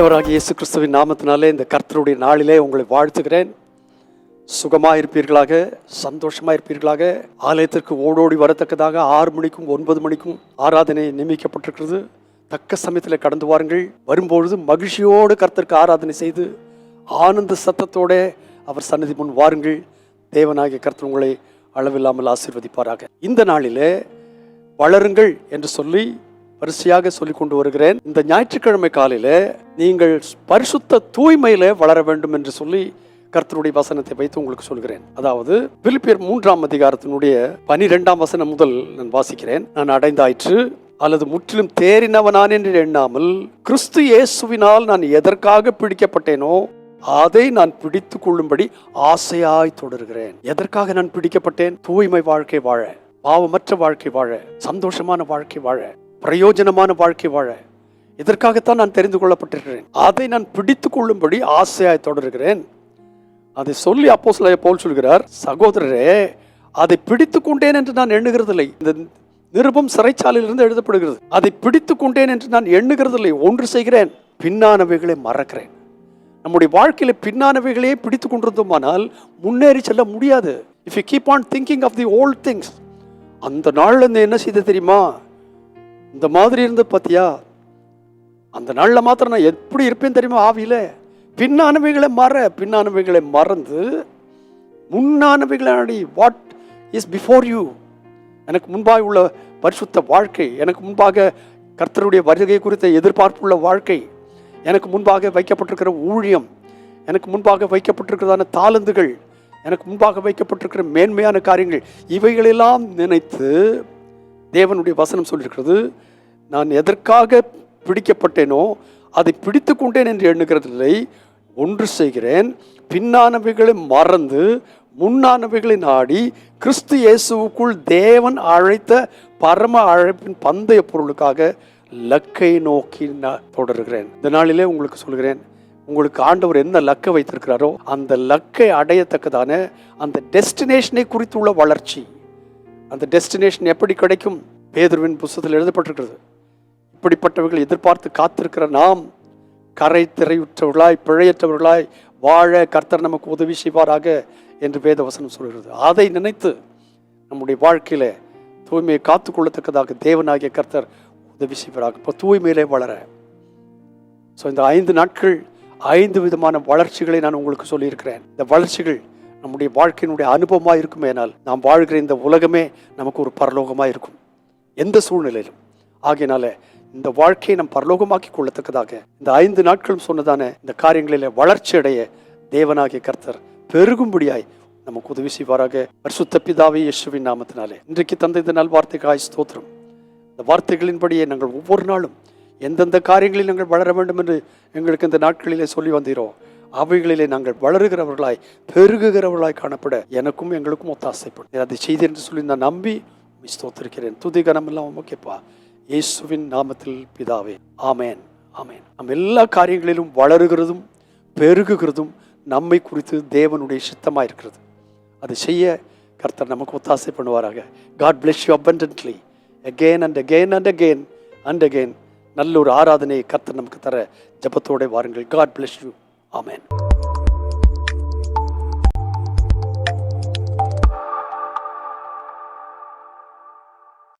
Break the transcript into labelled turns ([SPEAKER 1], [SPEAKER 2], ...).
[SPEAKER 1] ஆண்டவராக இயேசு கிறிஸ்துவின் நாமத்தினாலே இந்த கர்த்தருடைய நாளிலே உங்களை வாழ்த்துகிறேன். சுகமாக இருப்பீர்களாக சந்தோஷமாக இருப்பீர்களாக ஆலயத்திற்கு ஓடோடி வரத்தக்கதாக ஆறு மணிக்கும் ஒன்பது மணிக்கும் ஆராதனை நியமிக்கப்பட்டிருக்கிறது. தக்க சமயத்தில் கடந்து வாருங்கள். வரும்பொழுது மகிழ்ச்சியோடு கர்த்தருக்கு ஆராதனை செய்து ஆனந்த சத்தத்தோட அவர் சன்னதி முன் வாருங்கள். தேவனாகிய கர்த்தர் உங்களை அளவில்லாமல் ஆசீர்வதிப்பாராக. இந்த நாளிலே வளருங்கள் என்று சொல்லி வரிசையாக சொல்லி கொண்டு வருகிறேன். இந்த ஞாயிற்றுக்கிழமை காலையில நீங்கள் பரிசுத்த தூய்மையில வளர வேண்டும் என்று சொல்லி கர்த்தருடைய வசனத்தை வைத்து உங்களுக்கு சொல்கிறேன். அதாவது பிலிப்பியர் மூன்றாம் அதிகாரத்தினுடைய பனிரெண்டாம் வசனம் முதல் நான் வாசிக்கிறேன். நான் அடைந்தாயிற்று அல்லது முற்றிலும் தேறினவனான் என்று எண்ணாமல் கிறிஸ்து இயேசுவினால் நான் எதற்காக பிடிக்கப்பட்டேனோ அதை நான் பிடித்து கொள்ளும்படி ஆசையாய் தொடர்கிறேன். எதற்காக நான் பிடிக்கப்பட்டேன்? தூய்மை வாழ்க்கை வாழ பாவமற்ற வாழ்க்கை வாழ சந்தோஷமான வாழ்க்கை வாழ. பிரயோஜனமான வாழ்க்கை வாழ. இதற்காகத்தான் நான் தெரிந்து கொள்ளப்பட்டிருக்கிறேன். அதை நான் பிடித்து கொள்ளும்படி ஆசையாய் தொடர்கிறேன். அதை சொல்லி அப்போ சில போல் சொல்கிறார் சகோதரரே அதை பிடித்து கொண்டேன் என்று நான் எண்ணுகிறதில்லை. இந்த நிருபம் சிறைச்சாலையிலிருந்து எழுதப்படுகிறது அதை பிடித்து கொண்டேன் என்று நான் எண்ணுகிறதில்லை ஒன்று செய்கிறேன் பின்னானவைகளை மறக்கிறேன். நம்முடைய வாழ்க்கையில பின்னானவைகளையே பிடித்து கொண்டிருந்தோமானால் முன்னேறி செல்ல முடியாது. If you keep on thinking of the old things அந்த நாள்ல இருந்து என்ன செய்த தெரியுமா? இந்த மாதிரி இருந்து பார்த்தியா? அந்த நாளில் மாத்திரம் நான் எப்படி இருப்பேன் தெரியுமா ஆவியில? பின்னானவைகளை மற பின்னானவைகளை மறந்து முன்னானவைகளை அடி வாட் இஸ் பிஃபோர் யூ எனக்கு முன்பாக உள்ள பரிசுத்த வாழ்க்கை எனக்கு முன்பாக கர்த்தருடைய வருகை குறித்த எதிர்பார்ப்புள்ள வாழ்க்கை எனக்கு முன்பாக வைக்கப்பட்டிருக்கிற ஊழியம் எனக்கு முன்பாக வைக்கப்பட்டிருக்கிறதான தாளந்துகள் எனக்கு முன்பாக வைக்கப்பட்டிருக்கிற மேன்மையான காரியங்கள் இவைகளெல்லாம் நினைத்து தேவனுடைய வசனம் சொல்லியிருக்கிறது நான் எதற்காக பிடிக்கப்பட்டேனோ அதை பிடித்து கொண்டேன் என்று எண்ணுகிறதில்லை. ஒன்று செய்கிறேன் பின்னானவைகளை மறந்து முன்னானவைகளை நாடி கிறிஸ்து இயேசுவுக்குள் தேவன் அழைத்த பரம அழைப்பின் பந்தய பொருளுக்காக லக்கை நோக்கி நான் தொடர்கிறேன். இந்த நாளிலே உங்களுக்கு சொல்கிறேன் உங்களுக்கு ஆண்டவர் என்ன லக்கை வைத்திருக்கிறாரோ அந்த லக்கை அடையத்தக்கதான அந்த டெஸ்டினேஷனை குறித்துள்ள வளர்ச்சி. அந்த டெஸ்டினேஷன் எப்படி கிடைக்கும்? பேதுருவின் புஸ்தத்தில் எழுதப்பட்டிருக்கிறது. இப்படிப்பட்டவர்கள் எதிர்பார்த்து காத்திருக்கிற நாம் கரை திரையுற்றவர்களாய் பிழையற்றவர்களாய் வாழ கர்த்தர் நமக்கு உதவி செய்வாராக என்று வேதவசனம் சொல்கிறது. அதை நினைத்து நம்முடைய வாழ்க்கையில் தூய்மையை காத்துக்கொள்ளத்தக்கதாக தேவனாகிய கர்த்தர் உதவி செய்வாராக. இப்போ தூய்மையிலே வளர. ஸோ இந்த ஐந்து நாட்கள் ஐந்து விதமான வளர்ச்சிகளை நான் உங்களுக்கு சொல்லியிருக்கிறேன். இந்த வளர்ச்சிகள் நம்முடைய வாழ்க்கையினுடைய அனுபவமாக இருக்குமேனால் நாம் வாழ்கிற இந்த உலகமே நமக்கு ஒரு பரலோகமாக இருக்கும். எந்த சூழ்நிலையிலும். ஆகையினால இந்த வாழ்க்கையை நம் பரலோகமாக்கி கொள்ளத்தக்கதாக இந்த ஐந்து நாட்களும் சொன்னதான இந்த காரியங்களிலே வளர்ச்சி அடைய தேவனாகிய கர்த்தர் பெருகும்படியாய் நமக்கு உதவி செய்வாராக. பரிசுத்த பிதாவே இயேசுவின் நாமத்தினாலே. இன்றைக்கு தந்த இந்த நல்வார்த்தைக்காய் ஸ்தோத்திரம். இந்த வார்த்தைகளின்படியே நாங்கள் ஒவ்வொரு நாளும் எந்தெந்த காரியங்களில் நாங்கள் வளர வேண்டும் என்று எங்களுக்கு இந்த நாட்களிலே சொல்லி வந்தீரோ அவைகளிலே நாங்கள் வளருகிறவர்களாய் பெருகுகிறவர்களாய் காணப்பட எனக்கும் எங்களுக்கும் ஒத்தாசைப்படும் அதை செய்தி என்று சொல்லி நான் நம்பி உம்மை ஸ்தோத்திருக்கிறேன். துதி கனம் எல்லாம் இயேசுவின் நாமத்தில் பிதாவே. ஆமேன். ஆமேன். நம் எல்லா காரியங்களிலும் வளருகிறதும் பெருகுகிறதும் நம்மை குறித்து தேவனுடைய சித்தமாக இருக்கிறது. அதை செய்ய கர்த்தர் நமக்கு ஒத்தாசை பண்ணுவாராக. God bless you abundantly again and again and again and again நல்ல ஒரு ஆராதனையை கர்த்தர் நமக்கு தர ஜெபத்தோட வாருங்கள். God bless you Amen.